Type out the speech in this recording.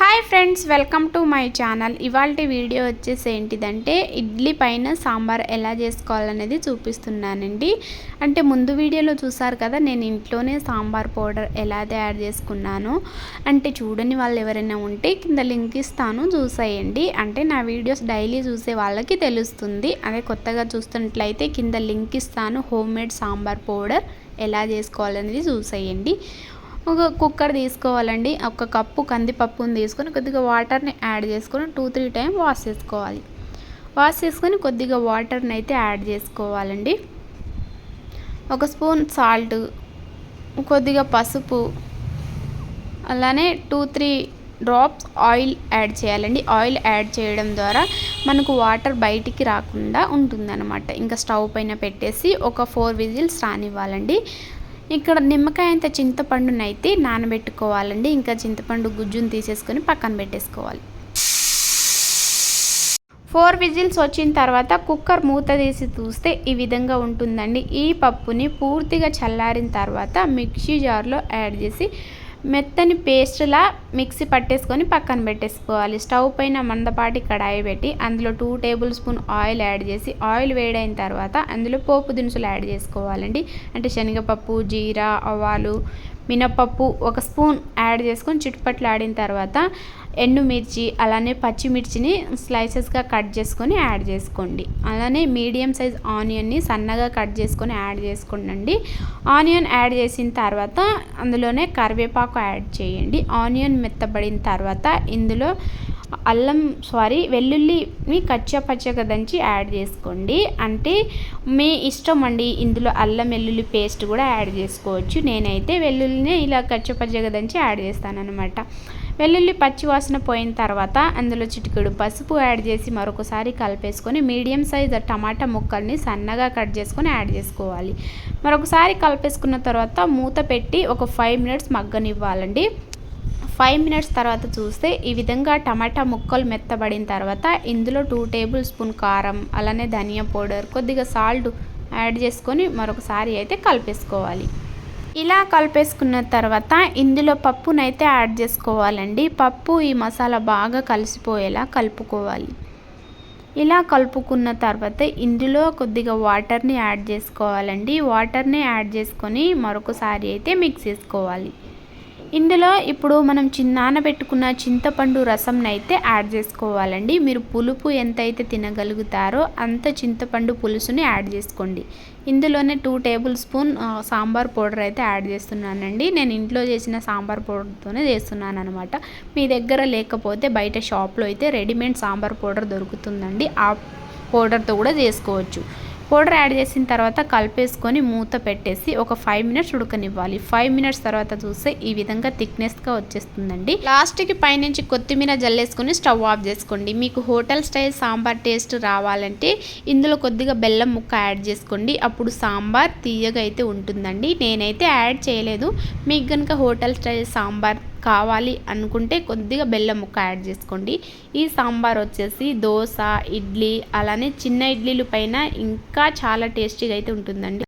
Hi friends welcome to my channel ఇవాళ video వచ్చేసి ఏంటిదంటే ఇడ్లీ పైన సాంబార్ ఎలా చేసుకోవాలనేది చూపిస్తున్నానండి. అంటే ముందు వీడియోలో చూసారు కదా నేను ఇంట్లోనే సాంబార్ పౌడర్ ఎలా తయారు చేసుకున్నాను. అంటే చూడని వాళ్ళు ఎవరైనా ఉంటే కింద లింక్ ఇస్తాను చూసేయండి. అంటే నా వీడియోస్ డైలీ చూసే వాళ్ళకి తెలుస్తుంది. అదే కొత్తగా చూస్తున్నట్లయితే కింద లింక్ ఇస్తాను హోమ్ మేడ్ సాంబార్ పౌడర్ ఎలా చేసుకోవాలనేది చూసేయండి. ఒక కుక్కర్ తీసుకోవాలండి. ఒక కప్పు కందిపప్పుని తీసుకొని కొద్దిగా వాటర్ని యాడ్ చేసుకొని టూ త్రీ టైం వాష్ చేసుకోవాలి. వాష్ చేసుకొని కొద్దిగా వాటర్ని అయితే యాడ్ చేసుకోవాలండి. ఒక స్పూన్ సాల్ట్ కొద్దిగా పసుపు అలానే two three drops oil add చేయాలండి. ఆయిల్ యాడ్ చేయడం ద్వారా మనకు వాటర్ బయటికి రాకుండా ఉంటుందన్నమాట. ఇంకా స్టవ్ పైన పెట్టేసి ఒక ఫోర్ విజిల్స్ రానివ్వాలండి. ఇక్కడ నిమ్మకాయ అంత చింతపండునైతే అయితే నానబెట్టుకోవాలండి. ఇంకా చింతపండు గుజ్జును తీసేసుకొని పక్కన పెట్టేసుకోవాలి. ఫోర్ విజిల్స్ వచ్చిన తర్వాత కుక్కర్ మూత తీసి చూస్తే ఈ విధంగా ఉంటుందండి. ఈ పప్పుని పూర్తిగా చల్లారిన తర్వాత మిక్సీ జార్లో యాడ్ చేసి మెత్తని పేస్ట్లా మిక్సీ పట్టేసుకొని పక్కన పెట్టేసుకోవాలి. స్టవ్ పైన మందపాటి కడాయి పెట్టి అందులో two tablespoon oil add చేసి ఆయిల్ వేడైన తర్వాత అందులో పోపు దినుసులు యాడ్ చేసుకోవాలండి. అంటే శనగపప్పు జీరా ఆవాలు మినపప్పు ఒక స్పూన్ యాడ్ చేసుకొని చిట్టుపట్లు ఆడిన తర్వాత ఎండుమిర్చి అలానే పచ్చిమిర్చిని స్లైసెస్గా కట్ చేసుకొని యాడ్ చేసుకోండి. అలానే మీడియం సైజ్ ఆనియన్ని సన్నగా కట్ చేసుకొని యాడ్ చేసుకోండి ఆనియన్ యాడ్ చేసిన తర్వాత అందులోనే కరివేపాకు యాడ్ చేయండి. ఆనియన్ మెత్తబడిన తర్వాత ఇందులో అల్లం సారీ వెల్లుల్లిని కచ్చా పచ్చగా దంచి యాడ్ చేసుకోండి. అంటే మీ ఇష్టం అండి ఇందులో అల్లం వెల్లుల్లి పేస్ట్ కూడా యాడ్ చేసుకోవచ్చు. నేనైతే వెల్లుల్లిని ఇలా కచ్చా పచ్చగా దంచి యాడ్ చేస్తాను అనమాట వెల్లుల్లి పచ్చి వాసన పోయిన తర్వాత అందులో చిటికెడు పసుపు యాడ్ చేసి మరొకసారి కలిపేసుకొని మీడియం సైజ్ టమాటా ముక్కల్ని సన్నగా కట్ చేసుకొని యాడ్ చేసుకోవాలి. మరొకసారి కలిపేసుకున్న తర్వాత మూత పెట్టి ఒక ఫైవ్ మినిట్స్ మగ్గనివ్వాలండి. ఫైవ్ మినిట్స్ తర్వాత చూస్తే ఈ విధంగా టమాటా ముక్కలు మెత్తబడిన తర్వాత ఇందులో టూ టేబుల్ స్పూన్ కారం అలానే ధనియా పౌడర్ కొద్దిగా సాల్ట్ యాడ్ చేసుకొని మరొకసారి అయితే కలిపేసుకోవాలి. ఇలా కలిపేసుకున్న తర్వాత ఇందులో పప్పునైతే యాడ్ చేసుకోవాలండి. పప్పు ఈ మసాలా బాగా కలిసిపోయేలా కలుపుకోవాలి. ఇలా కలుపుకున్న తర్వాత ఇందులో కొద్దిగా వాటర్ని యాడ్ చేసుకోవాలండి. వాటర్ని యాడ్ చేసుకొని మరొకసారి అయితే మిక్స్ చేసుకోవాలి. ఇందులో ఇప్పుడు మనం నానబెట్టుకున్న చింతపండు రసంని అయితే యాడ్ చేసుకోవాలండి. మీరు పులుపు ఎంతైతే తినగలుగుతారో అంత చింతపండు పులుసుని యాడ్ చేసుకోండి. ఇందులోనే two tablespoon sambar powder అయితే యాడ్ చేస్తున్నానండి. నేను ఇంట్లో చేసిన సాంబార్ పౌడర్తోనే చేస్తున్నాను అనమాట మీ దగ్గర లేకపోతే బయట షాప్లో అయితే రెడీమేడ్ సాంబార్ పౌడర్ దొరుకుతుందండి. ఆ పౌడర్తో కూడా చేసుకోవచ్చు. పౌడర్ యాడ్ చేసిన తర్వాత కలిపేసుకొని మూత పెట్టేసి ఒక ఫైవ్ మినిట్స్ ఉడకనివ్వాలి. ఫైవ్ మినిట్స్ తర్వాత చూస్తే ఈ విధంగా థిక్నెస్గా వచ్చేస్తుందండి. లాస్ట్కి పైనుంచి కొత్తిమీర జల్లేసుకొని స్టవ్ ఆఫ్ చేసుకోండి. మీకు హోటల్ స్టైల్ సాంబార్ టేస్ట్ రావాలంటే ఇందులో కొద్దిగా బెల్లం ముక్క యాడ్ చేసుకోండి. అప్పుడు సాంబార్ తీయగా అయితే ఉంటుందండి. నేనైతే యాడ్ చేయలేదు. మీకు కనుక హోటల్ స్టైల్ సాంబార్ కావాలి అనుకుంటే కొద్దిగా బెల్లం ముక్క యాడ్ చేసుకోండి. ఈ సాంబార్ వచ్చేసి దోశ ఇడ్లీ అలానే చిన్న ఇడ్లీలు పైన ఇంకా చాలా టేస్టీగా అయితే ఉంటుందండి.